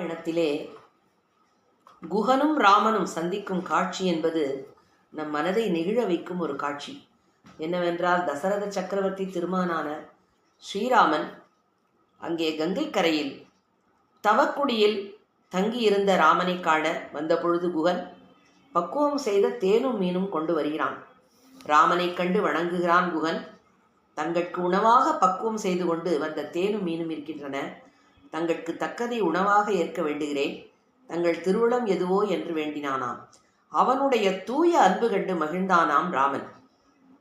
ராமாயணத்திலே குகனும் ராமனும் சந்திக்கும் காட்சி என்பது நம் மனதை நெகிழ வைக்கும் ஒரு காட்சி. என்னவென்றால் தசரத சக்கரவர்த்தி திருமானான ஸ்ரீராமன் அங்கே கங்கை கரையில் தவக்குடியில் தங்கியிருந்த ராமனை காண வந்தபொழுது குகன் பக்குவம் செய்த தேனும் மீனும் கொண்டு வருகிறான். ராமனை கண்டு வணங்குகிறான் குகன். தங்கட்கு உணவாக பக்குவம் செய்து கொண்டு வந்த தேனும் மீனும் இருக்கின்றன. தங்களுக்கு தக்கதை உணவாக ஏற்க வேண்டுகிறேன். தங்கள் திருவுளம் எதுவோ என்று வேண்டினானாம். அவனுடைய தூய அன்பு கண்டு மகிழ்ந்தானாம் ராமன்.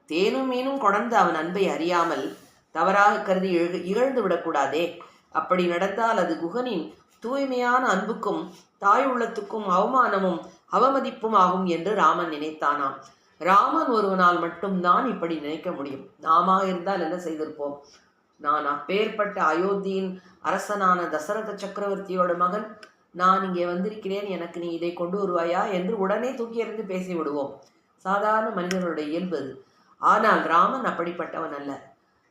தேனும் மீனும் கொணர்ந்து அவன் அன்பை அறியாமல் தவறாக கருதி இழு இகழ்ந்து விடக்கூடாதே. அப்படி நடந்தால் அது குகனின் தூய்மையான அன்புக்கும் தாய் உள்ளத்துக்கும் அவமானமும் அவமதிப்பும் ஆகும் என்று ராமன் நினைத்தானாம். ராமன் ஒருவனால் மட்டும்தான் இப்படி நினைக்க முடியும். நாமாக இருந்தால் என்ன செய்திருப்போம்? நான் அப்பேற்பட்ட அயோத்தியின் அரசனான தசரத சக்கரவர்த்தியோட மகன். நான் இங்கே வந்திருக்கிறேன். எனக்கு நீ இதை கொண்டு வருவாயா என்று உடனே தூக்கி எறிந்து பேசி விடுவோம் சாதாரண மனிதனுடைய இயல்பு அது. ஆனால் ராமன் அப்படிப்பட்டவன் அல்ல.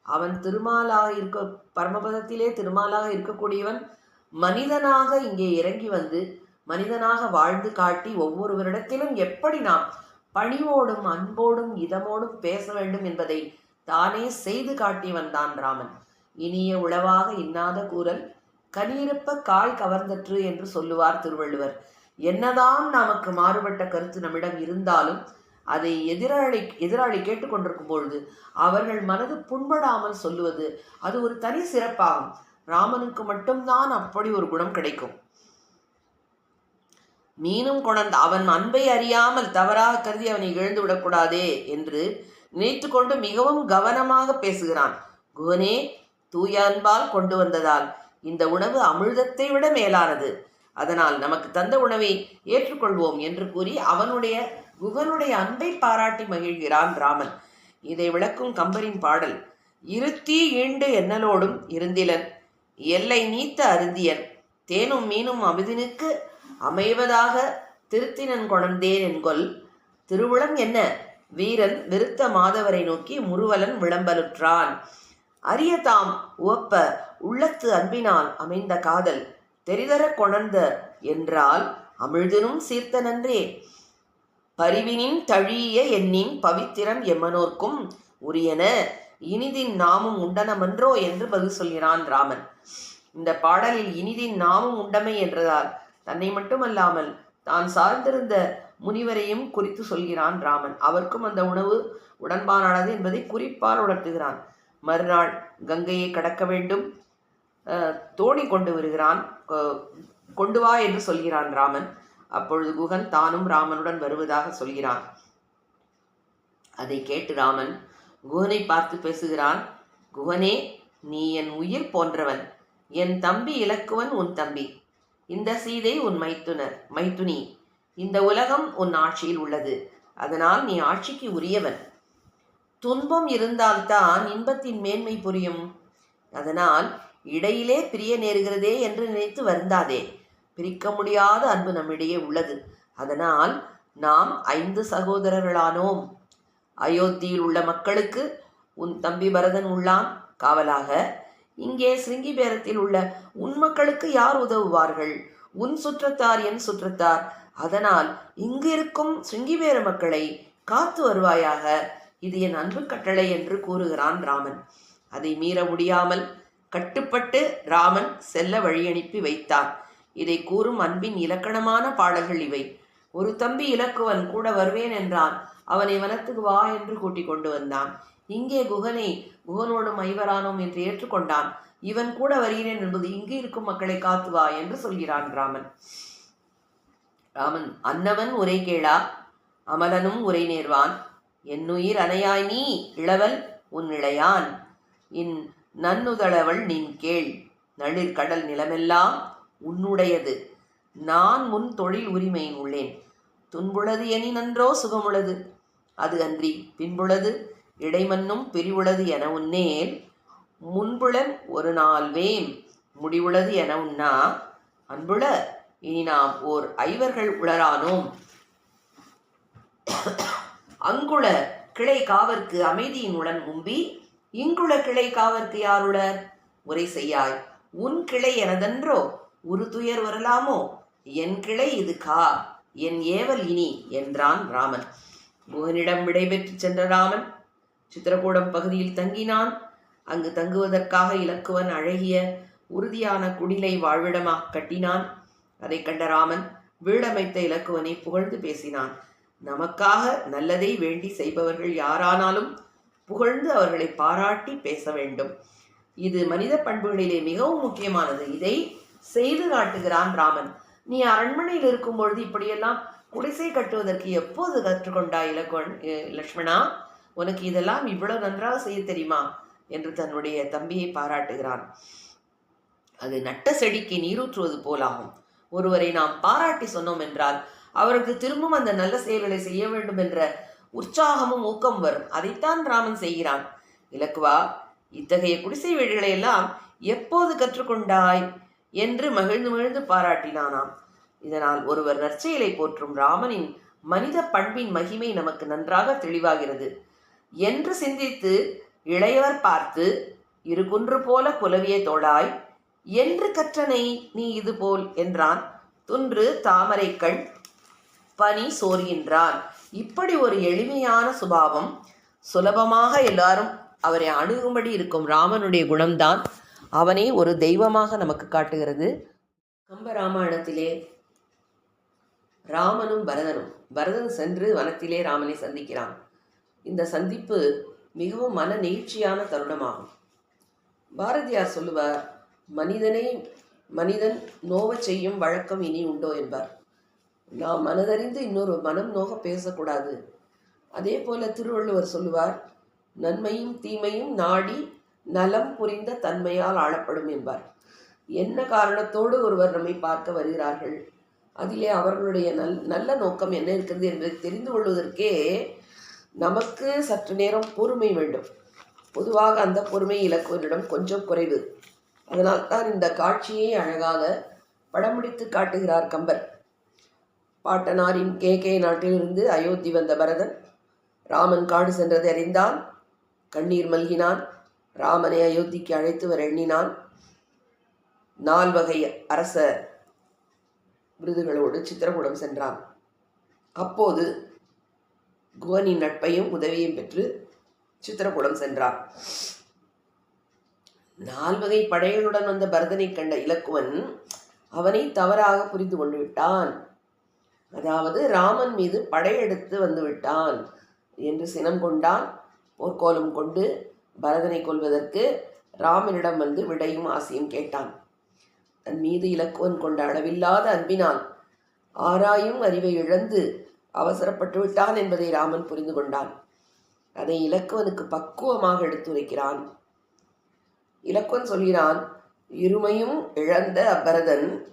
அவன் திருமாலாக இருக்க பரமபதத்திலே திருமாலாக இருக்கக்கூடியவன். மனிதனாக இங்கே இறங்கி வந்து மனிதனாக வாழ்ந்து காட்டி ஒவ்வொருவரிடத்திலும் எப்படி நாம் பணிவோடும் அன்போடும் இதமோடும் பேச வேண்டும் என்பதை தானே செய்து காட்டி வந்தான் ராமன். இனிய உளவாக இன்னாத கூறல் கனியிருப்ப காய் கவர்ந்தற்று என்று சொல்லுவார் திருவள்ளுவர். என்னதான் நமக்கு மாறுபட்ட கருத்து நம்மிடம் இருந்தாலும் அதை எதிராளி எதிராளி கேட்டுக்கொண்டிருக்கும் பொழுது அவர்கள் மனது புண்படாமல் சொல்லுவது அது ஒரு தனி சிறப்பாகும். ராமனுக்கு மட்டும்தான் அப்படி ஒரு குணம் கிடைக்கும். மீனும் கொணர்ந்த அவன் அன்பை அறியாமல் தவறாக கருதி அவனை இழந்து விடக்கூடாதே என்று நினைத்து கொண்டு மிகவும் கவனமாக பேசுகிறான். குவனே தூய அன்பால் கொண்டு வந்ததால் இந்த உணவு அமிழ்தத்தை விட மேலானது. அதனால் நமக்கு தந்த உணவை ஏற்றுக்கொள்வோம் என்று கூறி அவனுடைய குகனுடைய அன்பை பாராட்டி மகிழ்கிறான் ராமன். இதை விளக்கும் கம்பரின் பாடல் இருத்தி ஈண்டு எண்ணலோடும் இருந்திலன் எல்லை நீத்த அருந்தியன் தேனும் மீனும் அமிதினுக்கு அமைவதாக திருத்தினன் கொணர்ந்தேன் என்கொல் திருவுளம் என்ன? வீரன் விருத்த மாதவரை நோக்கி முருவலன் விளம்பலுற்றான். அரிய தாம் உவப்ப உள்ளத்து அன்பினால் அமைந்த காதல் தெரிதர கொணர்ந்த என்றால் அமிழ்தினும் சீர்த்த நன்றே பரிவினின் தழிய எண்ணின் பவித்திரம் எம்மனோர்க்கும் உரியன. இனிதின் நாமும் உண்டனமன்றோ என்று பதில் சொல்கிறான் ராமன். இந்த பாடலில் இனிதின் நாமும் உண்டமை என்றதால் தன்னை மட்டுமல்லாமல் தான் சார்ந்திருந்த முனிவரையும் குறித்து சொல்கிறான் ராமன். அவருக்கும் அந்த உணவு உடன்பாடானது என்பதை குறிப்பால் உணர்த்துகிறான். மறுநாள் கங்கையை கடக்க வேண்டும். தோணி கொண்டு வருகிறான். கொ- கொண்டு வா என்று சொல்கிறான் ராமன். அப்பொழுது குகன் தானும் ராமனுடன் வருவதாக சொல்கிறான். அதை கேட்டு ராமன் குகனை பார்த்து பேசுகிறான். குகனே நீ என் உயிர் போன்றவன். என் தம்பி இலக்குவன் உன் தம்பி. இந்த சீதை உன் மைத்துனர் மைத்துனி. இந்த உலகம் உன் ஆட்சியில் உள்ளது. அதனால் நீ ஆட்சிக்கு உரியவன். துன்பம் இருந்தால்தான் இன்பத்தின் மேன்மை புரியும். அதனால் இடையிலே பிரிய நேருகிறதே என்று நினைத்து வருந்தாதே. பிரிக்க முடியாத அன்பு நம்மிடையே உள்ளது. அதனால் நாம் ஐந்து சகோதரர்களானோம். அயோத்தியில் உள்ள மக்களுக்கு உன் தம்பி பரதன் உள்ளான். காவலாக இங்கே சிருங்கிபேரத்தில் உள்ள உன் மக்களுக்கு யார் உதவுவார்கள்? உன் சுற்றத்தார் என் சுற்றத்தார். அதனால் இங்கு இருக்கும் சிருங்கிபேர மக்களை காத்து வருவாயாக இது என் அன்பு கட்டளை என்று கூறுகிறான் ராமன். அதை மீற முடியாமல் கட்டுப்பட்டு ராமன் செல்ல வழியனுப்பி வைத்தான் இதை கூறும் அன்பின் இலக்கணமான பாடல்கள் இவை. ஒரு தம்பி இலக்குவன் கூட வருவேன் என்றான். அவனை வனத்துக்கு வா என்று கூட்டிக் கொண்டு வந்தான். இங்கே குகனை குகனோடும் ஐவரானோம் என்று ஏற்றுக்கொண்டான். இவன் கூட வருகிறேன் என்பது இங்கு இருக்கும் மக்களை காத்து வா என்று சொல்கிறான் ராமன். ராமன் அன்னவன் உரை கேளா அமலனும் உரை நேர்வான். என்னுயிர் அணையாய் நீ இளவல் உன் இளையான். இன் நன்னுதளவள் நின் கேள். நளிர் கடல் நிலமெல்லாம் உன்னுடையது. நான் முன் தொழில் உரிமையின் உள்ளேன். துன்புளது எனி நன்றோ சுகமுளது. அது அன்றி பின்புளது இடைமன்னும் பிரிவுளது என உன்னேல். முன்புளன் ஒரு நாள் வேம் முடிவுளது என உன்னா. அன்புள இனி நாம் ஓர் ஐவர்கள் உளரானோம் அங்குள கிளை காவற்கு அமைதியின் உடன் உம்பி இங்குள கிளை காவற்கு யாருளர்? உரை செய்யாய் உன் கிளை எனதென்றோ ஒரு துயர் வரலாமோ? என் கிளை இது கா என் ஏவல் இனி என்றான் ராமன். முகனிடம் விடைபெற்று சென்ற ராமன் சித்திரகூடம் பகுதியில் தங்கினான். அங்கு தங்குவதற்காக இலக்குவன் அழகிய உறுதியான குடிலை வாழ்விடமாக கட்டினான். அதைக் கண்ட ராமன் வீடமைத்த இலக்குவனை புகழ்ந்து பேசினான். நமக்காக நல்லதை வேண்டி செய்பவர்கள் யாரானாலும் புகழ்ந்து அவர்களை பாராட்டி பேச வேண்டும். இது மனித பண்புகளிலே மிகவும் முக்கியமானது. இதை செய்து காட்டுகிறான் ராமன். நீ அரண்மனையில் இருக்கும் பொழுது இப்படியெல்லாம் குடிசை கட்டுவதற்கு எப்போது கற்றுக்கொண்டாய் இலக்குவன்? அஹ் லக்ஷ்மணா உனக்கு இதெல்லாம் இவ்வளவு நன்றாக செய்ய தெரியுமா என்று தன்னுடைய தம்பியை பாராட்டுகிறான். அது நட்ட செடிக்கு நீரூற்றுவது போலாகும். ஒருவரை நாம் பாராட்டி சொன்னோம் என்றால் அவருக்கு திரும்பவும் அந்த நல்ல செயல்களை செய்ய வேண்டும் என்ற உற்சாகமும் ஊக்கம் வரும். அதைத்தான் ராமன் செய்கிறான். இலக்குவா இத்தகைய குடிசை வீடுகளை எல்லாம் எப்போது கற்றுக்கொண்டாய்? என்று மகிழ்ந்து மகிழ்ந்து பாராட்டினானாம். இதனால் ஒருவர் நற்செயலை போற்றும் ராமனின் மனித பண்பின் மகிமை நமக்கு நன்றாக தெளிவாகிறது. என்று சிந்தித்து இளையவர் பார்த்து இரு குன்று போல புலவிய தோளாய் என்று கற்றனை நீ இதுபோல் என்றான். துன்று தாமரைக்கள் பனி சோர்கின்றான் இப்படி ஒரு எளிமையான சுபாவம் சுலபமாக எல்லாரும் அவரை அணுகும்படி இருக்கும் ராமனுடைய குணம்தான். அவனை ஒரு தெய்வமாக நமக்கு காட்டுகிறது. கம்பராமாயணத்திலே ராமனும் பரதனும் பரதன் சென்று வனத்திலே ராமனை சந்திக்கிறான். இந்த சந்திப்பு மிகவும் மன நெகிழ்ச்சியான தருணமாகும். பாரதியார் சொல்லுவார் மனிதனை மனிதன் நோவச் செய்யும் வழக்கம் இனி உண்டோ என்பார். நாம் மனதறிந்து இன்னொரு மனம் நோக பேசக்கூடாது. அதே போல திருவள்ளுவர் சொல்லுவார் நன்மையும் தீமையும் நாடி நலம் புரிந்த தன்மையால் ஆளப்படும் என்பார். என்ன காரணத்தோடு ஒருவர் நம்மை பார்க்க வருகிறார்கள்? அதிலே அவர்களுடைய நல் நல்ல நோக்கம் என்ன இருக்கிறது என்பதை தெரிந்து கொள்வதற்கே நமக்கு சற்று நேரம் பொறுமை வேண்டும். பொதுவாக அந்த பொறுமை இலக்குவரிடம் கொஞ்சம் குறைவு. அதனால் தான் இந்த காட்சியை அழகாக படம் பிடித்து காட்டுகிறார் கம்பர். பாட்டனாரின் கே. கே. நாட்டிலிருந்து அயோத்தி வந்த பரதன் ராமன் காடு சென்றதை அறிந்தான் கண்ணீர் மல்கினான் ராமனை அயோத்திக்கு அழைத்து வர எண்ணினான். நால்வகை அரச விருதுகளோடு சித்திரகூடம் சென்றான். அப்போது குவனின் நட்பையும் உதவியும் பெற்று சித்திரகூடம் சென்றான். நால்வகை படைகளுடன் வந்த பரதனை கண்ட இலக்குவன் அவனை தவறாக புரிந்து கொண்டு விட்டான். அதாவது ராமன் மீது படையெடுத்து வந்து விட்டான் என்று சினம் கொண்டான். போர்க்கோலம் கொண்டு பரதனை கொல்வதற்கு ராமனிடம் வந்து விடையும் ஆசையும் கேட்டான். தன் மீது இலக்குவன் கொண்ட அளவில்லாத அன்பினால் ஆராயும் அறிவை இழந்து அவசரப்பட்டு விட்டான் என்பதை ராமன் புரிந்து கொண்டான். அதை இலக்குவனுக்கு பக்குவமாக எடுத்துரைக்கிறான். இலக்குவன் சொல்கிறான் இருமையும் இழந்த அபரதன்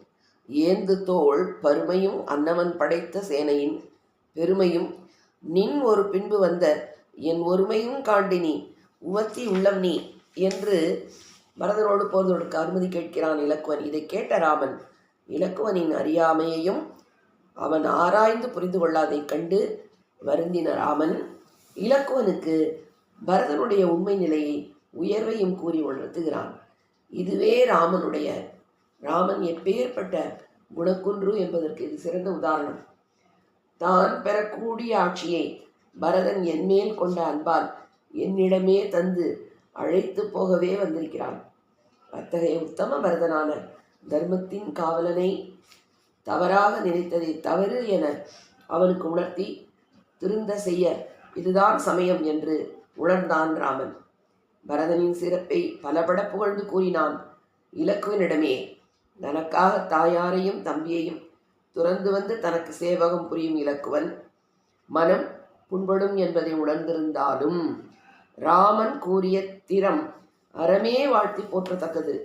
ஏந்து தோள் பருமையும் அன்னவன் படைத்த சேனையின் பெருமையும் நின் ஒரு பின்பு வந்த என் ஒருமையும் காண்டினி உவத்தி உள்ளம் நீ என்று பரதனோடு போர் அனுமதி கேட்கிறான் இலக்குவன். இதை கேட்ட ராமன் இலக்குவனின் அறியாமையையும் அவன் ஆராய்ந்து புரிந்து கொள்ளாதைக் கண்டு வருந்தின ராமன் இலக்குவனுக்கு பரதனுடைய உண்மை நிலையை உயர்வையும் கூறி உணர்த்துகிறான் இதுவே ராமனுடைய ராமன் எப்பேற்பட்ட குணக்குன்று என்பதற்கு இது சிறந்த உதாரணம். தான் பெறக்கூடிய ஆட்சியை பரதன் என்மேல் கொண்ட அன்பால் என்னிடமே தந்து அழைத்து போகவே வந்திருக்கிறான். அத்தகைய உத்தம பரதனான தர்மத்தின் காவலனை தவறாக நினைத்ததை தவறு என அவனுக்கு உணர்த்தி திருந்த செய்ய இதுதான் சமயம் என்று உணர்ந்தான் ராமன். பரதனின் சிறப்பை பலபட புகழ்ந்து கூறினான். இலக்குவனிடமே தனக்காக தாயாரையும் தம்பியையும் துறந்து வந்து தனக்கு சேவகம் புரியும் இலக்குவன் மனம் புண்படும் என்பதை உணர்ந்திருந்தாலும் ராமன் கூறிய திறம் அறமே வாழ்த்தி போற்றத்தக்கது.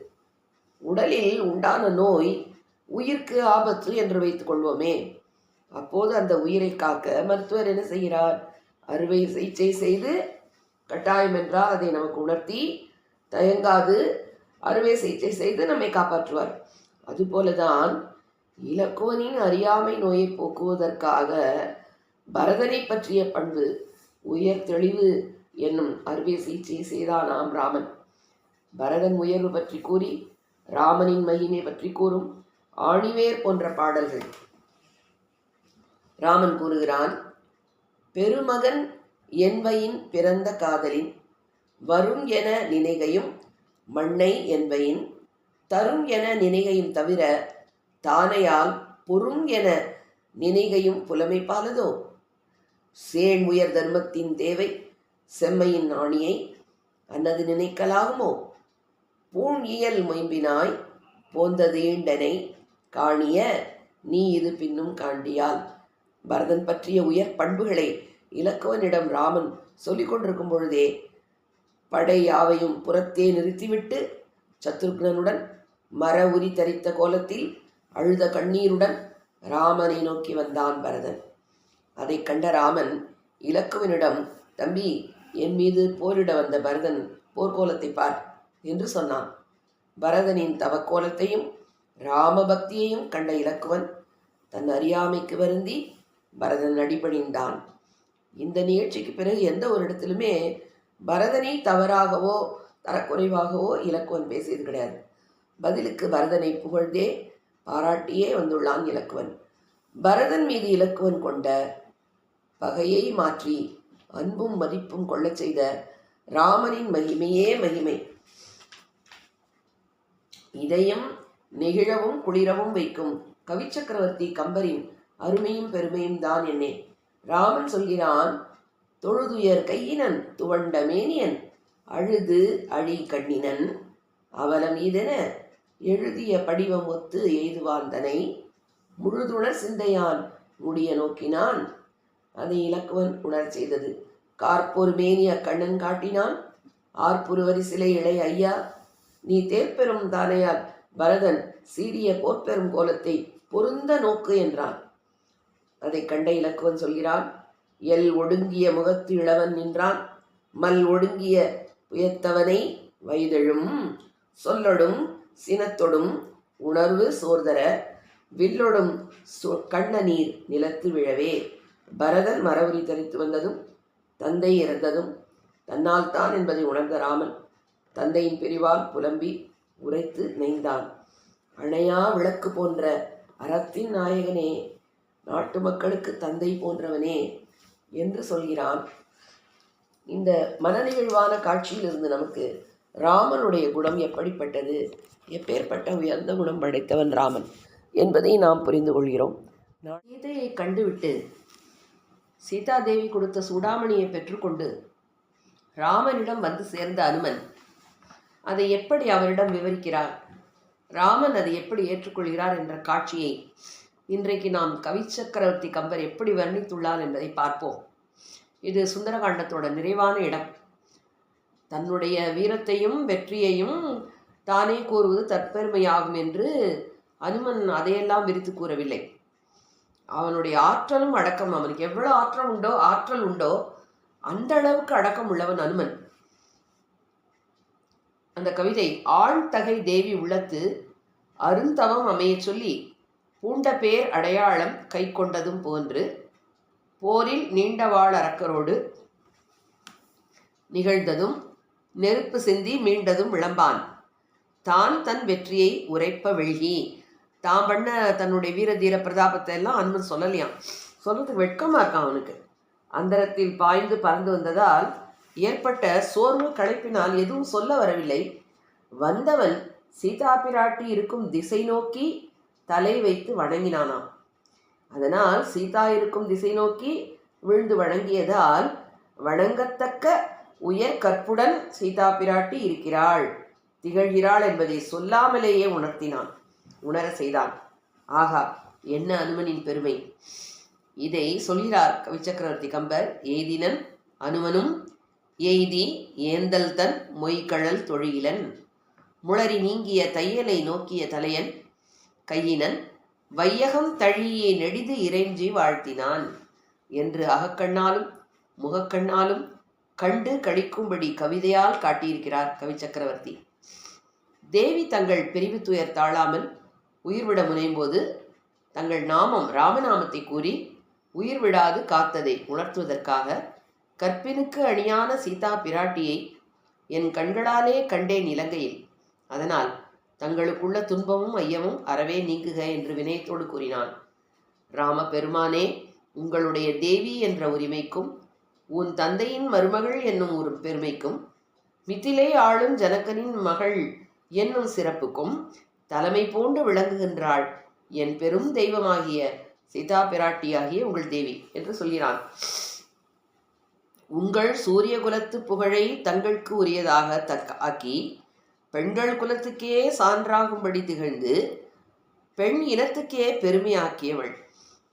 உடலில் உண்டான நோய் உயிர்க்கு ஆபத்து என்று வைத்துக் கொள்வோமே. அப்போது அந்த உயிரை காக்க மருத்துவர் என்ன செய்கிறார்? அறுவை சிகிச்சை செய்து கட்டாயம் என்றால் அதை நமக்கு உணர்த்தி தயங்காது அறுவை சிகிச்சை செய்து நம்மை காப்பாற்றுவார். அதுபோலதான் இலக்குவனின் அறியாமை நோயை போக்குவதற்காக பரதனை பற்றிய பண்பு உயர் தெளிவு என்னும் அறுவை சிகிச்சை செய்தானாம் ராமன். பரதன் உயர்வு பற்றி கூறி ராமனின் மகிமை பற்றி கூறும் ஆணிவேர் போன்ற பாடல்கள். ராமன் கூறுகிறான் பெருமகன் என்பையின் பிறந்த காதலின் வரும் என நினைகையும் மண்ணை என்பையின் தரும் என நினைகையும் தவிர தானையால் பொறும் என நினைகையும் புலமைப்பாலதோ சேண் உயர் தர்மத்தின் தேவை செம்மையின் ஆணியை அன்னது நினைக்கலாகுமோ? பூண் இயல் மொயம்பினாய் போந்ததேண்டனை காணிய நீ இது பின்னும் காண்டியால். பரதன் பற்றிய உயர் பண்புகளை இலக்குவனிடம் ராமன் சொல்லிக் கொண்டிருக்கும் பொழுதே படை யாவையும் புறத்தே நிறுத்திவிட்டு சத்ருக்னனுடன் மர உரி தரித்த கோலத்தில் அழுத கண்ணீருடன் ராமனை நோக்கி வந்தான் பரதன். அதை கண்ட ராமன் இலக்குவனிடம் தம்பி என் மீது போரிட வந்த பரதன் போர்க்கோலத்தை பார் என்று சொன்னான். பரதனின் தவக்கோலத்தையும் ராமபக்தியையும் கண்ட இலக்குவன் தன் அறியாமைக்கு வருந்தி பரதன் அடிபணிந்தான். இந்த நிகழ்ச்சிக்கு பிறகு எந்த ஒரு இடத்திலுமே பரதனை தவறாகவோ தரக்குறைவாகவோ இலக்குவன் பேசியது கிடையாது. பதிலுக்கு பரதனை புகழ்ந்தே பாராட்டியே வந்துள்ளான் இலக்குவன். பரதன் மீது இலக்குவன் கொண்ட பகையை மாற்றி அன்பும் மதிப்பும் கொள்ளச் செய்த ராமனின் மகிமையே மகிமை. இதயம் நெகிழவும் குளிரவும் வைக்கும் கவிச்சக்கரவர்த்தி கம்பரின் அருமையும் பெருமையும் தான் என்னே. ராமன் சொல்கிறான் தொழுதுயர் கையினன் துவண்ட மேனியன் அழுது அழி கண்ணினன் அவலம் இதென எழுதிய படிவம் ஒத்து எய்துவாந்தனை முழுதுணர் சிந்தையான் முடிய நோக்கினான். அதை இலக்குவன் உணர் செய்தது. கார்பொரு மேனிய கண்ணன் காட்டினான். ஆர்ப்புருவரி சிலை இளை ஐயா நீ தேர்பெறும் தானையால் பரதன் சீரிய போர்ப்பெரும் கோலத்தை பொருந்த நோக்கு என்றான். அதை கண்ட இலக்குவன் சொல்கிறான் எல் ஒடுங்கிய முகத்து இளவன் நின்றான். மல் ஒடுங்கிய உயர்த்தவனை வயதெழும் சொல்லொடும் சினத்தொடும் உணர்வு சோர்தர வில்லொடும் கண்ண நீர் நிலத்து விழவே பரதன் மரவுரி தரித்து வந்ததும் தந்தை இறந்ததும் தன்னால் தான் என்பதை உணர்ந்த ராமன் தந்தையின் பிரிவால் புலம்பி உரைத்து நெய்ந்தான். அணையா விளக்கு போன்ற அறத்தின் நாயகனே நாட்டு மக்களுக்கு தந்தை போன்றவனே என்று சொல்கிறான். இந்த மனநிகழ்வான காட்சியிலிருந்து நமக்கு ராமனுடைய குணம் எப்படிப்பட்டது? எப்பேற்பட்ட உயர்ந்த குணம் படைத்தவன் ராமன் என்பதை நாம் புரிந்து கொள்கிறோம். நான் சீதையை கண்டுவிட்டு சீதாதேவி கொடுத்த சூடாமணியை பெற்றுக்கொண்டு ராமனிடம் வந்து சேர்ந்த அனுமன் அதை எப்படி அவரிடம் விவரிக்கிறார்? ராமன் அதை எப்படி ஏற்றுக்கொள்கிறார் என்ற காட்சியை இன்றைக்கு நாம் கவிச்சக்கரவர்த்தி கம்பர் எப்படி வர்ணித்துள்ளார் என்பதை பார்ப்போம். இது சுந்தரகாண்டத்தோட நிறைவான இடம். தன்னுடைய வீரத்தையும் வெற்றியையும் தானே கூறுவது தற்பெருமையாகும் என்று அனுமன் அதையெல்லாம் விரித்து கூறவில்லை. அவனுடைய ஆற்றலும் அடக்கம் அவனுக்கு எவ்வளோ ஆற்றல் உண்டோ ஆற்றல் உண்டோ அந்த அளவுக்கு அடக்கம் உள்ளவன் அனுமன். அந்த கவிதை ஆழ்தகை தேவி உள்ளத்து அருந்தவம் அமையச் சொல்லி பூண்ட பேர் அடையாளம் கை கொண்டதும் போன்று போரில் நீண்டவாள் அரக்கரோடு நிகழ்ந்ததும் நெருப்பு சிந்தி மீண்டதும் விளம்பான். தான் தன் வெற்றியை உரைப்ப வெள்கி தான் பண்ண தன்னுடைய வீர தீர பிரதாபத்தை எல்லாம் அன்பன் சொல்லலையாம். சொல்றதுக்கு வெட்கமா இருக்கான் அவனுக்கு. அந்தரத்தில் பாய்ந்து பறந்து வந்ததால் ஏற்பட்ட சோர்வு களைப்பினால் எதுவும் சொல்ல வரவில்லை. வந்தவன் சீதா பிராட்டி இருக்கும் திசை நோக்கி தலை வைத்து வணங்கினானாம். அதனால் சீதா இருக்கும் திசை நோக்கி விழுந்து வணங்கியதால் வணங்கத்தக்க உயர் கற்புடன் சீதா பிராட்டி இருக்கிறாள். திகழ்கிறாள் என்பதை சொல்லாமலேயே உணர்த்தினான். உணர செய்தான். ஆகா என்ன அனுமனின் பெருமை? இதை சொல்கிறார் கவிச்சக்கரவர்த்தி கம்பர். எய்தினன் அனுமனும் எய்தி ஏந்தல் தன் மொய்கழல் தொழிலன். முளறி நீங்கிய தையலை நோக்கிய தலையன் கையினன் வையகம் தழியே நெடிது இறைஞ்சி வாழ்த்தினான். என்று அகக்கண்ணாலும் முகக்கண்ணாலும் கண்டு கழிக்கும்படி கவிதையால் காட்டியிருக்கிறார் கவிச்சக்கரவர்த்தி தேவி தங்கள் பிரிவு துயர் தாழாமல் உயிர்விட முனையும்போது தங்கள் நாமம் ராமநாமத்தை கூறி உயிர் விடாது காத்ததை உணர்த்துவதற்காக கற்பினுக்கு அணியான சீதா பிராட்டியை என் கண்களாலே கண்டேன் இலங்கையில். அதனால் தங்களுக்குள்ள துன்பமும் ஐயமும் அறவே நீங்குக என்று வினயத்தோடு கூறினான். ராம பெருமானே உங்களுடைய தேவி என்ற உரிமைக்கும் உன் தந்தையின் மருமகள் என்னும் ஒரு பெருமைக்கும் மித்திலே ஆளும் ஜனகனின் மகள் என்னும் சிறப்புக்கும் தலைமை பூண்டு விளங்குகின்றாள். என் பெரும் தெய்வமாகிய சீதா பிராட்டியாகிய உங்கள் தேவி என்று சொல்கிறான். உங்கள் சூரிய குலத்து புகழை தங்களுக்கு உரியதாக தக்க ஆக்கி பெண்கள் குலத்துக்கே சான்றாகும்படி திகழ்ந்து பெண் இனத்துக்கே பெருமையாக்கியவள்.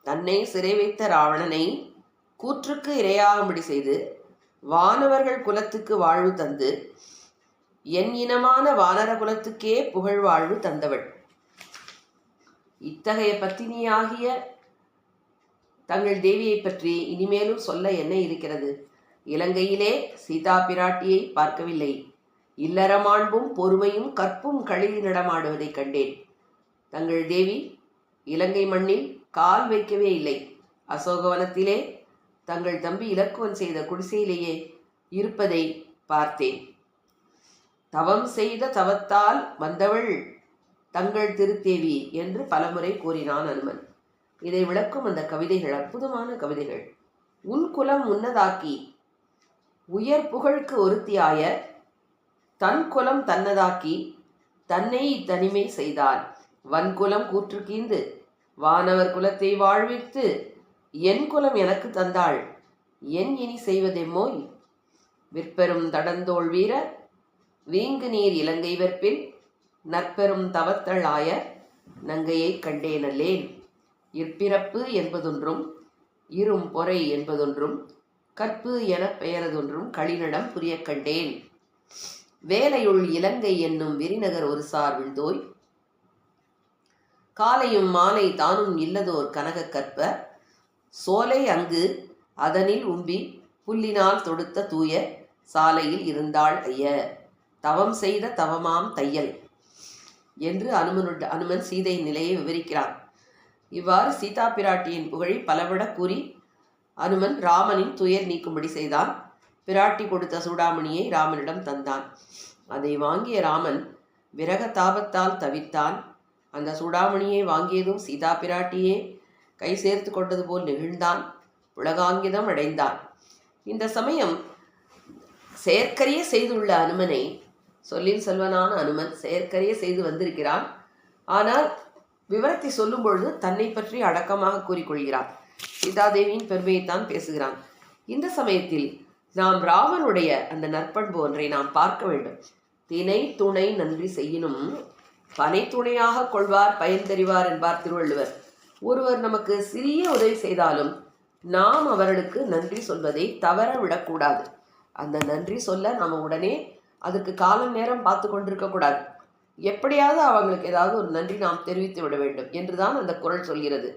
தன்னை சிறை வைத்த ராவணனை கூற்றுக்கு இரையாகும்படி செய்து வானவர்கள் குலத்துக்கு வாழ்வு தந்து என் இனமான வானர குலத்துக்கே புகழ் வாழ்வு தந்தவள். இத்தகைய பத்தினியாகிய தங்கள் தேவியை பற்றி இனிமேலும் சொல்ல என்ன இருக்கிறது? இலங்கையிலே சீதா பிராட்டியை பார்க்கவில்லை. இல்லறமாண்பும் பொறுமையும் கற்பும் கழுவி நடமாடுவதைக் கண்டேன். தங்கள் தேவி இலங்கை மண்ணில் கால் வைக்கவே இல்லை. அசோகவனத்திலே தங்கள் தம்பி இலக்குவன் செய்த குடிசையிலேயே இருப்பதை பார்த்தேன். தவம் செய்த தவத்தால் வந்தவள் தங்கள் திருத்தேவி என்று பலமுறை கூறினான் அனுமன். இதை விளக்கும் அந்த கவிதைகள் அற்புதமான கவிதைகள். உன் குலம் உன்னதாக்கி உயர் புகழுக்கு ஒருத்தியாய தன் குலம் தன்னதாக்கி தன்னை தனிமை செய்தான் வன்குலம் கூற்றுக்கீந்து வானவர் குலத்தை வாழ்வித்து என் குலம் எனக்கு தந்தாள். என் இனி செய்வதெம்மோய் விற்பெரும் தடந்தோள் வீர வீங்கு நீர் இலங்கை வெற்பில் நற்பெரும் தவத்தளாய நங்கையை கண்டேனல்லேன் இற்பிறப்பு என்பதொன்றும் இரும் பொறை என்பதொன்றும் கற்பு எனப் பெயரதொன்றும் களிநடம் புரிய கண்டேன். வேலையுள் இலங்கை என்னும் விரிநகர் ஒரு சார் விழ்தோய் காலையும் மாலை தானும் இல்லதோர் கனக கற்ப. சோலை அங்கு அதனில் உம்பி புல்லினால் தொடுத்த தூய சாலையில் இருந்தாள் ஐய. தவம் செய்த தவமாம் தையல் என்று அனுமனுட அனுமன் சீதை நிலையை விவரிக்கிறான். இவ்வாறு சீதா பிராட்டியின் புகழை பலவிட கூறி அனுமன் ராமனின் துயர் நீக்கும்படி செய்தான். பிராட்டி கொடுத்த சூடாமணியை ராமனிடம் தந்தான். அதை வாங்கிய ராமன் விரக தாபத்தால் தவித்தான். அந்த சூடாமணியை வாங்கியதும் சீதா பிராட்டியே கை சேர்த்து கொண்டது போல் நெகிழ்ந்தான். உலகாங்கிதம் அடைந்தான். இந்த சமயம் செயற்கரிய செய்துள்ள அனுமனை சொல்லின் செல்வனான அனுமன் செயற்கரிய செய்து வந்திருக்கிறான். ஆனால் விவரத்தை சொல்லும் பொழுது தன்னை பற்றி அடக்கமாக கூறிக்கொள்கிறான். சீதாதேவியின் பெருமையைத்தான் பேசுகிறான். இந்த சமயத்தில் நாம் ராமனுடைய அந்த நற்பண்பு ஒன்றை நாம் பார்க்க வேண்டும். தினை துணை நன்றி செய்யினும் பனை துணையாக கொள்வார் பயன்தறிவார் என்பார் திருவள்ளுவர். ஒருவர் நமக்கு சிறிய உதவி செய்தாலும் நாம் அவர்களுக்கு நன்றி சொல்வதை தவற விடக்கூடாது. அந்த நன்றி சொல்ல நாம் உடனே அதுக்கு காலம் நேரம் பார்த்து கொண்டிருக்கக்கூடாது எப்படியாவது அவங்களுக்கு ஏதாவது ஒரு நன்றி நாம் தெரிவித்து விட வேண்டும் என்றுதான் அந்த குரல் சொல்கிறது.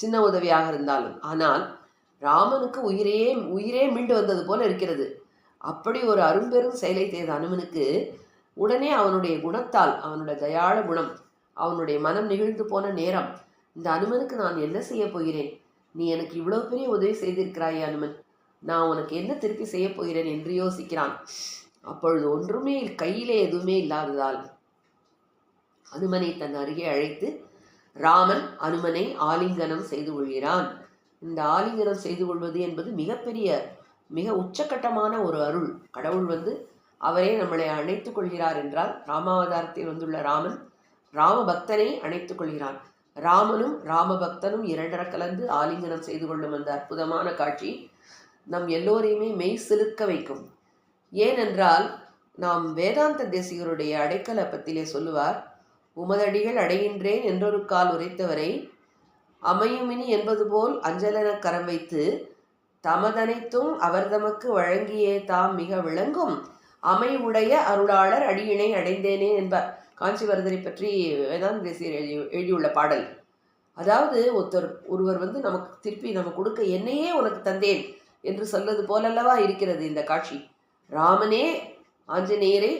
சின்ன உதவியாக இருந்தாலும். ஆனால் ராமனுக்கு உயிரையே உயிரே மீண்டு வந்தது போல இருக்கிறது. அப்படி ஒரு அரும்பெரும் செயலை செய்த அனுமனுக்கு உடனே அவனுடைய குணத்தால் அவனுடைய தயாள குணம் அவனுடைய மனம் நெகிழ்ந்து போன நேரம் இந்த அனுமனுக்கு நான் என்ன செய்ய போகிறேன்? நீ எனக்கு இவ்வளோ பெரிய உதவி செய்திருக்கிறாயே அனுமன். நான் உனக்கு என்ன திருப்பி செய்ய போகிறேன் என்று யோசிக்கிறான். அப்பொழுது ஒன்றுமே கையிலே எதுவுமே இல்லாததால் அனுமனை தன் அருகே அழைத்து ராமன் அனுமனை ஆலிங்கனம் செய்து கொள்கிறான். இந்த ஆலிங்கனம் செய்து கொள்வது என்பது மிகப்பெரிய மிக உச்சக்கட்டமான ஒரு அருள். கடவுள் வந்து அவரே நம்மளை அணைத்துக் கொள்கிறார் என்றால் ராமாவதாரத்தில் வந்துள்ள ராமன் ராம பக்தனை அணைத்துக் கொள்கிறான். ராமனும் ராமபக்தனும் இரண்டர கலந்து ஆலிங்கனம் செய்து கொள்ளும் அந்த அற்புதமான காட்சி நம் எல்லோரையுமே மெய் சிலுக்க வைக்கும். ஏனென்றால் நாம் வேதாந்த தேசிகருடைய அடைக்கல பத்திலே சொல்லுவார் உமதடிகள் அடைகின்றேன் என்றொரு கால் உரைத்தவரை அமையுமினி என்பது போல் அஞ்சலன கரம் வைத்து தமதனைத்தும் அவர் தமக்கு வழங்கியே தாம் மிக விளங்கும். அமை உடைய அருளாளர் அடியினை அடைந்தேனே என்பார். காஞ்சிவரதரை பற்றி வேதாந்த தேசியர் எழுதி எழுதியுள்ள பாடல். அதாவது ஒருத்தர் ஒருவர் வந்து நமக்கு திருப்பி நம்ம கொடுக்க என்னையே உனக்கு தந்தேன் என்று சொல்வது போலல்லவா இருக்கிறது இந்த காட்சி. ராமனே ஆஞ்சநேயரை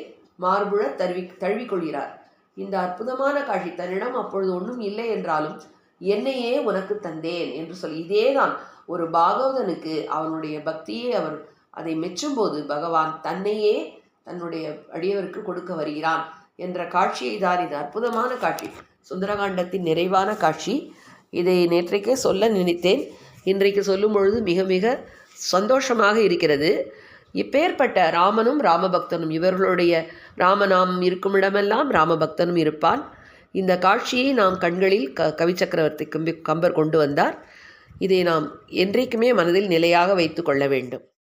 மார்புழ தழுவி தழுவிக்கொள்கிறார் இந்த அற்புதமான காட்சி தன்னிடம் அப்பொழுது ஒன்றும் இல்லை என்றாலும் என்னையே உனக்கு தந்தேன் என்று சொல்லி இதேதான் ஒரு பாகவதனுக்கு அவனுடைய பக்தியை அவர் அதை மெச்சும்போது பகவான் தன்னையே தன்னுடைய அடியவருக்கு கொடுக்க வருகிறான் என்ற காட்சியை தான் இது அற்புதமான காட்சி. சுந்தரகாண்டத்தின் நிறைவான காட்சி. இதை நேற்றைக்கே சொல்ல நினைத்தேன். இன்றைக்கு சொல்லும் பொழுது மிக மிக சந்தோஷமாக இருக்கிறது. இப்பேற்பட்ட ராமனும் ராமபக்தனும் இவர்களுடைய ராமநாமம் இருக்கும் இடமெல்லாம் ராமபக்தனும் இருப்பான். இந்த காட்சியை நாம் கண்களில் க கவி சக்கரவர்த்தி கம்பி கம்பர் கொண்டு வந்தார். இதை நாம் என்றைக்குமே மனதில் நிலையாக வைத்து கொள்ள வேண்டும்.